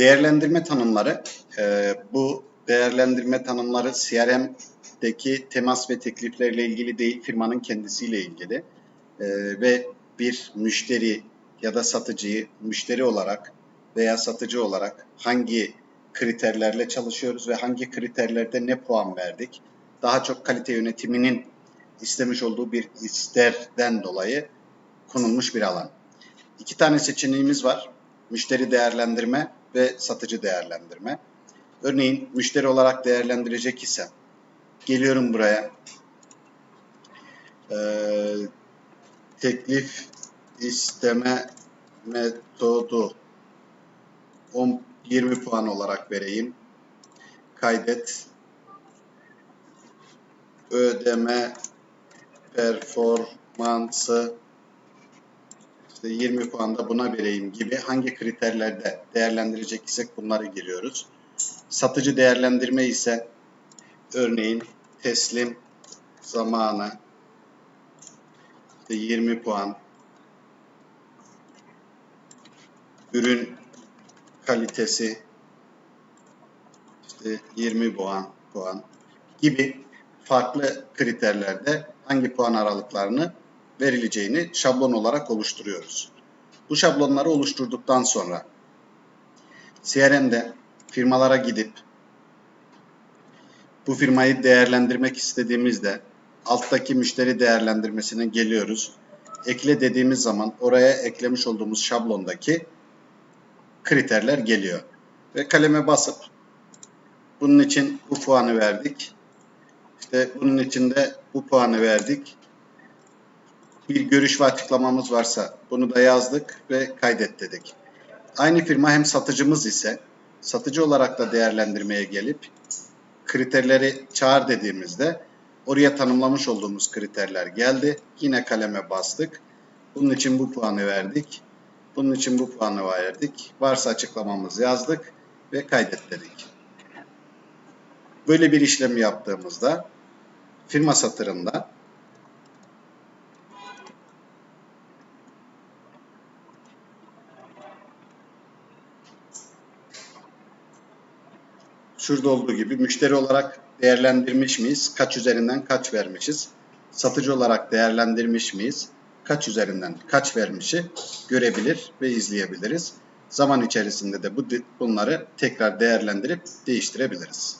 Değerlendirme tanımları, e, bu değerlendirme tanımları CRM'deki temas ve tekliflerle ilgili değil, firmanın kendisiyle ilgili. E, ve bir müşteri ya da satıcıyı müşteri olarak veya satıcı olarak hangi kriterlerle çalışıyoruz ve hangi kriterlerde ne puan verdik? Daha çok kalite yönetiminin istemiş olduğu bir isterden dolayı konulmuş bir alan. İki tane seçeneğimiz var. Müşteri değerlendirme ve satıcı değerlendirme. Örneğin müşteri olarak değerlendirecek isem geliyorum buraya. Ee, teklif isteme metodu 10 20 puan olarak vereyim. Kaydet ödeme performansı işte 20 puan da buna vereyim gibi hangi kriterlerde değerlendirecek isek bunları giriyoruz. Satıcı değerlendirme ise örneğin teslim zamanı işte 20 puan ürün kalitesi işte 20 puan puan gibi farklı kriterlerde hangi puan aralıklarını verileceğini şablon olarak oluşturuyoruz. Bu şablonları oluşturduktan sonra CRM'de firmalara gidip bu firmayı değerlendirmek istediğimizde alttaki müşteri değerlendirmesine geliyoruz. Ekle dediğimiz zaman oraya eklemiş olduğumuz şablondaki kriterler geliyor. Ve kaleme basıp bunun için bu puanı verdik. İşte bunun için de bu puanı verdik. Bir görüş ve açıklamamız varsa bunu da yazdık ve kaydet dedik. Aynı firma hem satıcımız ise satıcı olarak da değerlendirmeye gelip kriterleri çağır dediğimizde oraya tanımlamış olduğumuz kriterler geldi. Yine kaleme bastık. Bunun için bu puanı verdik. Bunun için bu puanı verdik. Varsa açıklamamızı yazdık ve kaydet dedik. Böyle bir işlem yaptığımızda firma satırında şurada olduğu gibi müşteri olarak değerlendirmiş miyiz? Kaç üzerinden kaç vermişiz? Satıcı olarak değerlendirmiş miyiz? Kaç üzerinden kaç vermişi görebilir ve izleyebiliriz. Zaman içerisinde de bu bunları tekrar değerlendirip değiştirebiliriz.